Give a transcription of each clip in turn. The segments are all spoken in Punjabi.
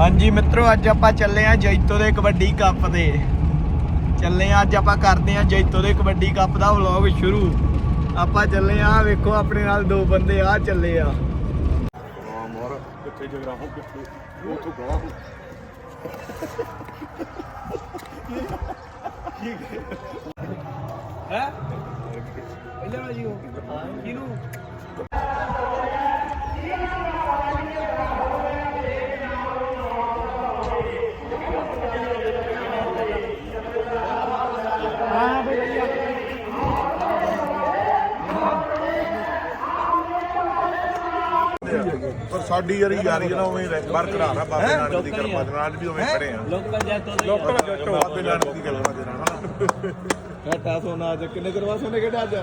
ਹਾਂਜੀ ਮਿੱਤਰੋ ਅੱਜ ਆਪਾਂ ਚੱਲੇ ਆ ਜੈਤੋ ਦੇ ਕਬੱਡੀ ਕੱਪ ਦੇ ਚੱਲੇ ਆ ਅੱਜ ਆਪਾਂ ਕਰਦੇ ਆ ਜੈਤੋ ਦੇ ਕਬੱਡੀ ਕੱਪ ਦਾ ਵਲੌਗ ਸ਼ੁਰੂ। ਆਪਾਂ ਚੱਲੇ ਆ ਵੇਖੋ ਆਪਣੇ ਨਾਲ ਦੋ ਬੰਦੇ ਆ ਚੱਲੇ ਆ। ਹਾਂ ਮੋਰ ਕਿੱਥੇ ਜਗਰਾਹੋਂ ਕਿੱਥੇ? ਉਥੋਂ ਗਾਹ ਹੈ? ਪਹਿਲਾਂ ਵਾਲੀ ਹੋ ਕਿਹਨੂੰ ਪਰ ਸਾਡੀ ਯਾਰੀ ਯਾਰੀ ਨਾ ਉਵੇਂ ਰਹਿ- ਬਰਕਰਾਰ ਆ ਬਾਬੇ ਨਾਨਕ ਦੀ ਕਿਰਪਾ ਦੇ ਨਾਲ ਅੱਜ ਵੀ ਉਵੇਂ ਖੜੇ ਆ। ਲੋਕਲ ਜੈਤੋ ਦੇ ਲੋਕਲ ਬਾਬੇ ਨਾਨਕ ਦੀ ਕਿਰਪਾ ਦੇ ਨਾਲ ਘਟਾ ਸੋਨਾ ਅੱਜ ਕਿੰਨੇ ਕਰਵਾ ਸੋਨੇ ਕਿਹੜਾ ਅੱਜ?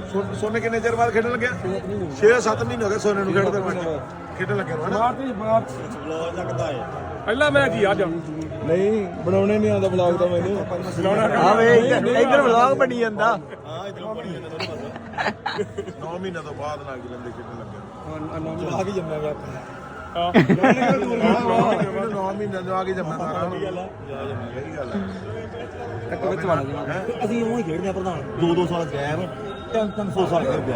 ਸੋਨੇ ਕਿੰਨੇ ਚਿਰ ਬਾਅਦ ਖੇਡਣ ਲੱਗਿਆ? 6-7 ਮਹੀਨੇ ਹੋ ਗਏ ਸੋਨੇ ਨੂੰ ਖੇਡਦੇ ਨੂੰ ਖੇਡਣ ਲੱਗਿਆ ਨੂੰ ਹਨਾ? ਪਹਿਲਾ ਮੈਚ ਹੀ ਅੱਜ। ਨਹੀਂ ਬਣਾਉਣੇ ਨਹੀਂ ਆਉਂਦਾ ਵਲੌਗ ਤਾਂ ਮੈਨੂੰ। ਹਾਂ ਵੇ ਇੱਧਰ ਇੱਧਰ ਵਲੌਗ ਬਣੀ ਜਾਂਦਾ। 9 ਮਹੀਨੇ ਤੋਂ ਬਾਅਦ ਨਾਲ ਜਲੰਦੇ ਖੇਡਣ ਲੱਗਿਆ ਆ ਕੇ ਜੰਮਿਆ ਗਿਆ 9 ਮਹੀਨੇ ਤੋਂ ਆ ਕੇ ਜੰਮਿਆ ਸਾਰਾ ਹੁਣ ਸਹੀ ਗੱਲ ਹੈ ਟੱਕ ਵਿੱਚ ਵੜ ਜਾਣਾ ਅਸੀਂ ਉਹ ਹੀ ਖੇਡਦੇ ਆ ਪ੍ਰਧਾਨ ਦੋ ਦੋ ਸਾਲ ਗੈਪ ਤਿੰਨ ਤਿੰਨ ਸੌ ਸਾਲ ਖੇਡਦੇ ਆ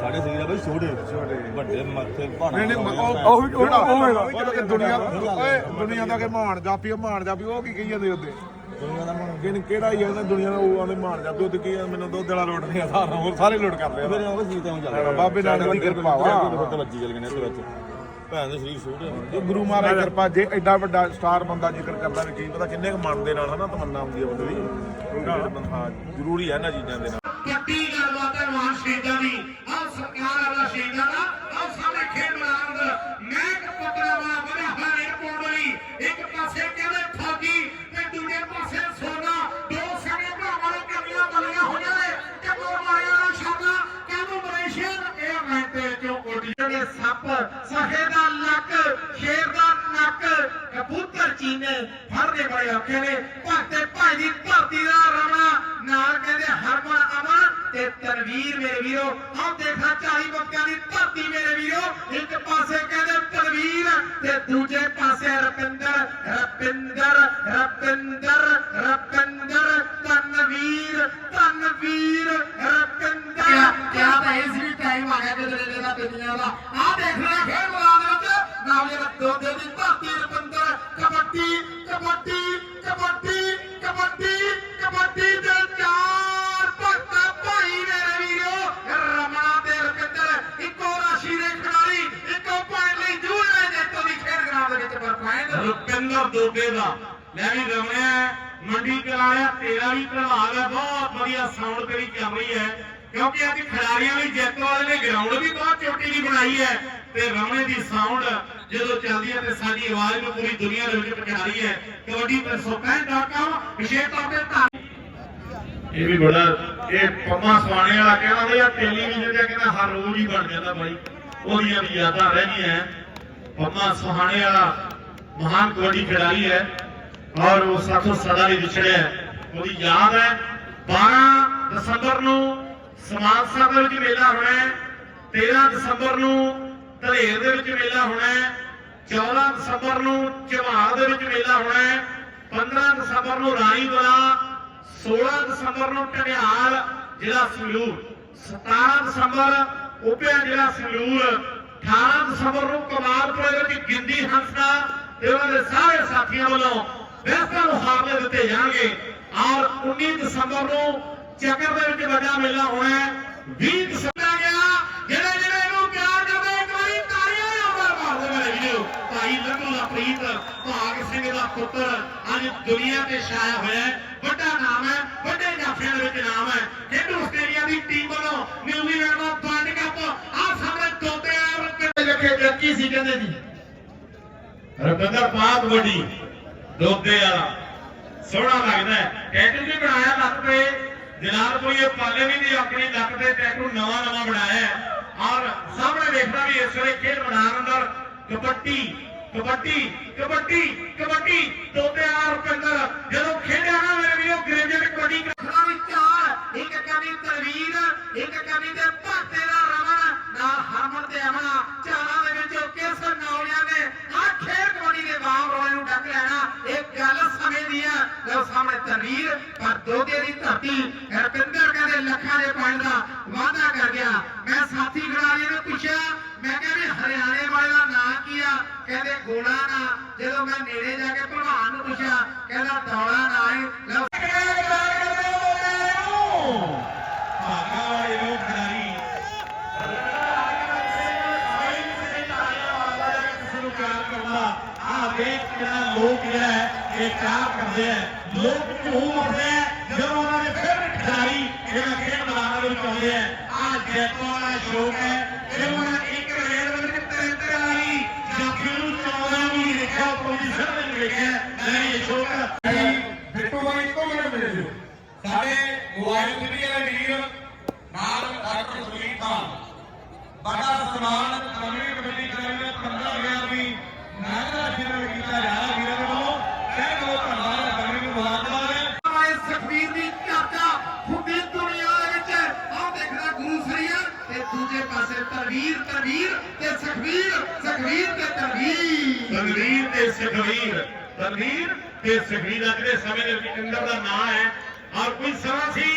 ਸਾਡੇ ਸਰੀਰ ਆ ਬਈ ਛੋਟੇ ਛੋਟੇ ਵੱਡੇ ਮੱਥੇ ਭਾਣਾ ਨਹੀਂ ਨਹੀਂ ਉਹ ਉਹ ਜਿਹੜਾ ਉਹ ਚਲੋ ਕਿ ਦੁਨੀਆ ਓਏ ਦੁਨੀਆ ਦਾ ਕਿ ਮਾਣ ਜਾਪੀ ਮਾਣ ਜਾਪੀ ਉਹ ਕੀ ਕਹੀ ਜਾਂਦੇ ਉੱਤੇ ਦੁਨੀਆ ਦਾ ਕਿਹੜਾ ਹੀ ਆ ਉਹਦਾ ਦੁਨੀਆ ਦਾ ਉਹ ਆਲੇ ਮਾਣ ਜਾਪੀ ਉੱਤੇ ਕੀ ਆ, ਮੈਨੂੰ ਦੁੱਧ ਵਾਲਾ ਲੋਟ ਨਹੀਂ ਆ ਸਾਰਾ ਹੋਰ ਸਾਰੇ ਲੋਟ ਕਰਦੇ ਆ ਮੇਰੇ ਉਹ ਸਰੀਰ ਤੇ ਚੱਲ ਰਿਹਾ ਬਾਬੇ ਨਾਨਕ ਦੀ ਕਿਰਪਾ ਵਾ ਤੇ ਵੱਜੀ ਚੱਲ ਗਏ ਨੇ ਇਹਦੇ ਵਿੱਚ ਭੈਣ ਦੇ ਸਰੀਰ ਛੋਟੇ ਹੋਣ। ਜੇ ਗੁਰੂ ਮਹਾਰਾਜ ਦੀ ਕਿਰਪਾ ਜੇ ਐਡਾ ਵੱਡਾ ਸਟਾਰ ਬੰਦਾ ਜ਼ਿਕਰ ਕਰਦਾ ਵੀ ਕੀ ਪਤਾ ਕਿੰਨੇ ਕੁ ਮਨ ਦੇ ਨਾਲ ਹਨਾ ਤਮੰਨਾ ਹੁੰਦੀ ਹੈ ਬੰਦੇ ਦੀ। ਹਾਂ। ਜ਼ਰੂਰੀ ਹੈ ਇਹਨਾਂ ਚੀਜ਼ਾਂ ਦੇ ਨਾਲ। ਪੱਟੀ ਗੱਲਬਾਤ ਹੈ ਮਹਾਨ ਸ਼ਹੀਦਾਂ ਦੀ ਆਹ ਸਰਕਾਰ ਵਾਲਾ ਸ਼ਹੀਦਾਂ ਦਾ ਆਹ ਸਾਹਮਣੇ ਖੇਡ ਮੈਦਾਨ ਦਾ। ਮੈਂ ਇੱਕ ਪੱਤਰਾ ਵਾਲਾ ਬੜਾ ਹਾਲ 에어ਪੋਰਟ ਲਈ ਇੱਕ ਪਾਸੇ ਕਹਿੰਦੇ ਫੌਜੀ ਤੇ ਦੂਜੇ ਪਾਸੇ ਸੋਨਾ। ਦੋ ਸਣੇ ਭਰਾਵਾਂ ਨੂੰ ਕਮੀਆਂ ਬਲੀਆਂ ਹੋਈਆਂ ਨੇ ਤੇ ਦੋ ਮਾਰਿਆਂ ਨੂੰ ਛਾਗਾ ਕਹਿੰਦੇ ਮਲੇਸ਼ੀਅਨ ਇਹ ਮੈਂਟੇ ਚੋਂ ਉੱਡੀ ਨੇ ਸੱਪ ਸਹੇ ਦਾ ਲੱਕ ਸ਼ੇਰ ਦਾ ਨੱਕ ਕਬੂਤਰ ਚੀਨੇ ਫੜਦੇ ਬੜੇ ਔਖੇ ਨੇ। ਭਗਤੇ ਭਾਈ ਦੀ ਧਰਤੀ ਦਾ ਰਮਣਾ ਨਾਲ ਕਹਿੰਦੇ ਹਰਮਨ ਅਮਨ ਤੇ ਤਨਵੀਰ ਮੇਰੇ ਵੀਰੋ। ਆਹ ਦੇਖਾ 40 ਬੱਕਿਆਂ ਦੀ ਧਰਤੀ ਮੇਰੇ ਵੀਰੋ। ਇੱਕ ਪਾਸੇ ਕਹਿੰਦੇ ਤਨਵੀਰ ਤੇ ਦੂਜੇ ਪਾਸੇ ਰਪਿੰਦਰ ਰਪਿੰਦਰ ਰਪਿੰਦਰ ਰਪਿੰਦਰ। ਰੁਪਿੰਦਰ ਦੋਗੇ ਦਾ। ਮੈਂ ਵੀ ਰਮਣਿਆ ਮੰਡੀ ਚਲਾਇਆ ਤੇਰਾ ਵੀ ਪ੍ਰਭਾਵ ਹੈ ਬਹੁਤ ਵਧੀਆ ਸਾਊਂਡ ਤੇਰੀ ਚੱਲ ਰਹੀ ਹੈ। ਕਿਉਂਕਿ ਅੱਜ ਖਿਡਾਰੀਆਂ ਲਈ ਜਿੱਤ ਵਾਲੇ ਨੇ ਗਰਾਊਂਡ ਵੀ ਬਹੁਤ ਛੋਟੀ ਦੀ ਬਣਾਈ ਹੈ ਤੇ ਰਮਣੇ ਦੀ ਸਾਊਂਡ ਜਦੋਂ ਚੱਲਦੀ ਹੈ ਤੇ ਸਾਡੀ ਆਵਾਜ਼ ਨੂੰ ਪੂਰੀ ਦੁਨੀਆ ਦੇ ਵਿੱਚ ਪਹੁੰਚਾ ਰਹੀ ਹੈ। ਕਬੱਡੀ 365.com ਵਿਸ਼ੇਸ਼ ਤੌਰ ਤੇ ਧੰਨ ਇਹ ਵੀ ਬੜਾ, ਇਹ ਪੰਮਾ ਸਵਾਣੇ ਵਾਲਾ ਕਹਿੰਦਾ ਵੀ ਆ ਟੈਲੀਵਿਜ਼ਨ ਤੇ ਕਹਿੰਦਾ ਹਰ ਰੋਜ਼ ਹੀ ਬਣ ਜਾਂਦਾ ਬਾਈ। ਉਹਦੀਆਂ ਵੀ ਯਾਦਾਂ ਰਹਿ ਗਈਆਂ। ਪੰਮਾ ਸਵਾਣੇ ਵਾਲਾ ਮਹਾਨ ਕਬੱਡੀ ਖਿਡਾਰੀ ਹੈ ਔਰ ਉਹ ਸਾਥੋਂ ਸਦਾ ਲਈ ਵਿਛੜਿਆ ਉਹਦੀ ਯਾਦ ਹੈ 12 ਦਸੰਬਰ ਨੂੰ ਸਮਾਨਸਾ ਦੇ ਵਿੱਚ ਮੇਲਾ ਹੋਣਾ ਹੈ 13 ਦਸੰਬਰ ਨੂੰ ਧਲੇਰ ਦੇ ਵਿੱਚ ਮੇਲਾ ਹੋਣਾ ਹੈ 14 ਦਸੰਬਰ ਨੂੰ ਝਵਾਲ ਦੇ ਵਿੱਚ ਮੇਲਾ ਹੋਣਾ ਹੈ 15 ਦਸੰਬਰ ਨੂੰ ਰਾਣੀਵਾਲਾ 16 ਦਸੰਬਰ ਨੂੰ ਟਿਹਾਲ ਜ਼ਿਲ੍ਹਾ ਸੰਗਰੂਰ 17 ਦਸੰਬਰ ਉਪਿਆ ਜ਼ਿਲ੍ਹਾ ਸੰਗਰੂਰ 18 ਦਸੰਬਰ ਨੂੰ ਕਮਾਲਪੁਰ ਦੇ ਵਿੱਚ ਗਿੰਦੀ ਹੰਸਦਾ ਤੇ ਉਹਨਾਂ ਦੇ ਸਾਰੇ ਸਾਥੀਆਂ ਵੱਲੋਂ ਬਿਹਤਰ ਮੁਕਾਬਲੇ ਦਿੱਤੇ ਜਾਣਗੇ। ਔਰ 19 ਦਸੰਬਰ ਨੂੰ ਚੱਕਰ ਦੇ ਵਿੱਚ ਵੱਡਾ ਮੇਲਾ ਹੋਣਾ ਹੈ। 20 ਦਸੰਬਰ ਗਿਆ। ਜਿਹੜੇ ਜਿਹੜੇ ਇਹਨੂੰ ਪਿਆਰ ਕਰਦੇ ਇੱਕ ਵਾਰੀ ਤਾੜੀਆਂ ਨਾਲ ਮਾਰਦੇ ਮੇਰੇ ਵੀਰੋ। ਭਾਈ ਲੱਡੂ ਦਾ ਪ੍ਰੀਤ ਭਾਗ ਸਿੰਘ ਦਾ ਪੁੱਤਰ ਅੱਜ ਦੁਨੀਆ ਤੇ ਛਾਇਆ ਹੋਇਆ ਹੈ। ਵੱਡਾ ਨਾਮ ਹੈ, ਵੱਡੇ ਜਾਫਿਆਂ ਦੇ ਵਿੱਚ ਨਾਮ ਹੈ। ਖੇਡੂ ਆਸਟ੍ਰੇਲੀਆ ਦੀ ਟੀਮ ਵੱਲੋਂ ਨਿਊਜ਼ੀਲੈਂਡ ਦਾ ਵਰਲਡ ਕੱਪ ਆ ਸਾਹਮਣੇ ਤੋਤੇ ਆ ਰੱਖੇ ਜੱਕੀ ਸੀ ਕਹਿੰਦੇ ਜੀ। ਰਵਿੰਦਰ ਪਾਕ ਵੱਡੀ ਦੋਦੇ ਵਾਲਾ। ਸੋਹਣਾ ਲੱਗਦਾ ਟੈਟੂ ਵੀ ਬਣਾਇਆ ਲੱਕ ਤੇ। ਜਲਾਲ ਕੋਈ ਇਹ ਪਾਲੇ ਵੀ ਨਹੀਂ, ਆਪਣੀ ਲੱਕ ਤੇ ਟੈਟੂ ਨਵਾਂ ਨਵਾਂ ਬਣਾਇਆ ਔਰ ਸਾਹਮਣੇ ਵੇਖਦਾ ਵੀ ਇਸ ਵੇਲੇ ਖੇਡ ਮੈਦਾਨ ਅੰਦਰ ਕਬੱਡੀ ਕਬੱਡੀ ਕਬੱਡੀ ਕਬੱਡੀ। ਦੋਦੇ ਵਾਲਾ ਰੁਪਿੰਦਰ ਜਦੋਂ ਖੇਡਿਆ ਨਾ ਮੇਰੇ ਵੀਰੋ ਗ੍ਰੇਜਰ ਕਬੱਡੀ। ਰੱਖਣਾ ਵੀ ਚਾਰ ਇੱਕ ਕਵੀ ਤਲਵੀਰ, ਇੱਕ ਕਵੀ ਦੇ ਭਾਤੇ ਦਾ ਰਮਨ ਨਾਲ ਹਰਮਨ ਤੇ ਅਮਨਾ ਚਾਰਾਂ ਦੇ ਵਿੱਚੋਂ ਕਿਸ ਨੌਲਿਆਂ ਨੇ ਆ ਖੇਡ ਕਬੱਡੀ ਦੇ ਬਾਹਰ ਰੋਲੇ ਨੂੰ ਡੱਕ ਲਿਆ ਧਰਤੀ ਹਰਪਿੰਦਰ ਕਹਿੰਦੇ ਲੱਖਾਂ ਦੇ ਪੁਆਇੰਟ ਦਾ ਵਾਅਦਾ ਕਰ ਗਿਆ। ਮੈਂ ਸਾਥੀ ਖਿਡਾਰੀਆਂ ਨੂੰ ਪੁੱਛਿਆ, ਮੈਂ ਕਿਹਾ ਵੀ ਹਰਿਆਣੇ ਵਾਲੇ ਦਾ ਨਾਂ ਕੀ ਆ? ਕਹਿੰਦੇ ਗੋਲਾ ਨਾ। ਜਦੋਂ ਮੈਂ ਨੇੜੇ ਜਾ ਕੇ ਭਲਵਾਨ ਨੂੰ ਪੁੱਛਿਆ, ਕਹਿੰਦਾ ਦੌੜਾ ਨਾ ਹੈ ਲਓ ਭਾਗਾ ਵਾਲੇ ਲੋਕ ਖਿਡਾਰੀ ਨੂੰ ਪਿਆਰ ਕਰਨਾ ਆ ਵੇਖ ਕਿੰਨਾ ਲੋਕ ਜਿਹੜਾ ਹੈ ਪਿਆਰ ਕਰਦੇ ਆ। ਲੋਕ ਝੂਮ ਉੱਠਦੇ ਆ। ਜਦੋਂ ਉਹਨਾਂ ਦੇ ਫੇਵਰਟ ਖਿਡਾਰੀ ਜਿਹੜਾ ਖੇਡ ਮੈਦਾਨ ਦੇ ਵਿੱਚ ਆਉਂਦੇ ਆ। ਆ ਜੈਤੋ ਵਾਲਾ ਸ਼ੌਕ ਹੈ। ਜਦੋਂ ਉਹਨਾਂ ਇੱਕ ਰੇਲ ਦੇ ਵਿੱਚ ਤਿੰਨ ਤਿੰਨ ਵਾਲੀ ਜਾਫੀ ਨੂੰ ਚਾਉਂਦਾ ਵੀ ਨਹੀਂ ਦੇਖਿਆ ਪੋਜੀਸ਼ਨ ਵਿੱਚ ਦੇਖਿਆ ਮੈਂ ਇਹ ਸ਼ੌਕ ਬਿੱਟੂ ਬਾਈ ਤੋਂ ਮੈਨੂੰ ਮਿਲੇ ਸੀ ਸਾਡੇ ਮੋਬਾਈਲ ਮੀਡੀਆ ਦੇ ਵੀਰ, ਨਾਲ ਡਾਕਟਰ ਸੁਨੀਲ ਖਾਨ। ਬੜਾ ਸਨਮਾਨ ਕਮੇਟੀ ਕਮੇਟੀ ਕਰਾਉਂਦੇ 15000 ਦੀ ਨਾਗਰਾ ਫਿਲਮ ਕੀਤਾ ਜਾ ਰਿਹਾ ਵੀਰਾਂ ਦੇ ਵੱਲੋਂ ਕਹਿ ਦੋ ਧੰਨਵਾਦ ਕਮੇਟੀ ਨੂੰ ਮੁਬਾਰਕਬਾਦ ਹੈ ਵਾਲੇ ਸੁਖਬੀਰ ਦੀ ਚਰਚਾ ਹੁੰਦੀ ਦੁਨੀਆ ਦੇ ਵਿੱਚ ਆਹ ਦੇਖਦਾ ਗੁਰੂ ਸਰੀਆ ਤੇ ਦੂਜੇ ਪਾਸੇ ਤਰਵੀਰ ਤਰਵੀਰ ਤੇ ਸੁਖਬੀਰ ਸੁਖਬੀਰ ਤੇ ਤਰਵੀਰ। ਤਨਵੀਰ ਤੇ ਸੁਖਵੀਰ ਤਨਵੀਰ ਤੇ ਸੁਖਵੀਰ ਅਗਲੇ ਸਮੇਂ ਦੇ ਵਿੱਚ ਦਾ ਨਾਮ ਹੈ। ਔਰ ਕੋਈ ਸਮਾਂ ਸੀ,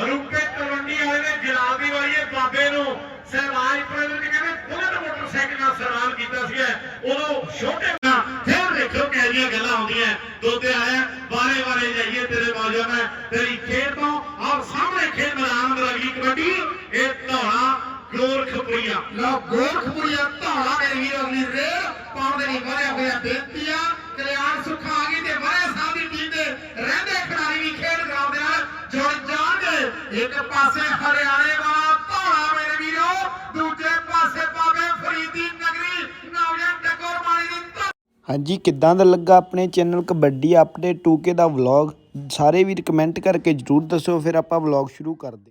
ਰੂਪੇ ਤਲਵੰਡੀ ਵਾਲੇ ਨੇ ਜਲਾਦੀ ਵਾਲੀਏ ਬਾਬੇ ਨੂੰ ਸਹਿਵਾਜ ਪੁਰੇ ਵਿੱਚ ਕਹਿੰਦੇ ਬੁਲਟ ਮੋਟਰਸਾਈਕਲ ਨਾਲ ਸਨਮਾਨ ਕੀਤਾ ਸੀ ਉਦੋਂ ਛੋਟੇ ਨਾ ਫਿਰ ਦੇਖੋ ਕਿਹੋ ਗੱਲਾਂ ਆਉਂਦੀਆਂ ਦੋਤੇ ਆਇਆ, ਬਾਰੇ ਬਾਰੇ ਜਾਈਏ, ਤੇਰੇ ਬਾਜੋ ਮੈਂ ਤੇਰੀ ਖੇਡ ਤੋਂ। ਔਰ ਸਾਹਮਣੇ ਖੇਤ ਮੈਦਾਨ ਦੇ ਕਬੱਡੀ। ਇਹ ਧੌਲਾ ਗੋਰਖਪੁਰੀਆ ਲੋ ਗੋਰਖਪੁਰੀਆ ਧੌਲਾ ਮੇਰੇ ਵੀਰ ਅਗਲੀ ਰੇਲ ਪਾਉਣ ਦੇ ਨਹੀਂ ਵਧਿਆ ਹੋਇਆ ਬੇਨਤੀ ਆ ਕਲਿਆਣ ਸੁੱਖ ਆ ਗਈ ਤੇ ਵਾਰੇ ਸਾਹਿਬ ਦੀ ਟੀਮ ਦੇ ਰਹਿੰਦੇ ਖਿਡਾਰੀ ਵੀ ਖੇਡ ਗਰਾਊਂਡ ਦੇ ਨਾਲ ਜੁੜ ਜਾਣਗੇ। ਇੱਕ ਪਾਸੇ ਹਰਿਆਣੇ ਵਾਲਾ ਧੌਲਾ ਮੇਰੇ ਵੀਰੋ ਦੂਜੇ ਪਾਸੇ ਬਾਬੇ ਫਰੀਦ ਦੀ ਨਗਰੀ ਨੌਜਵਾਨ ਟੱਕਰ ਮਾਰੀ ਦੀ ਹਾਂਜੀ ਕਿੱਦਾਂ ਦਾ ਲੱਗਾ ਆਪਣੇ ਚੈਨਲ ਕਬੱਡੀ ਅਪਡੇਟ 2K ਦਾ ਵਲੌਗ? ਸਾਰੇ ਵੀਰ ਕਮੈਂਟ ਕਰਕੇ ਜਰੂਰ ਦੱਸੋ ਫਿਰ ਆਪਾਂ ਵਲੌਗ ਸ਼ੁਰੂ ਕਰਦੇ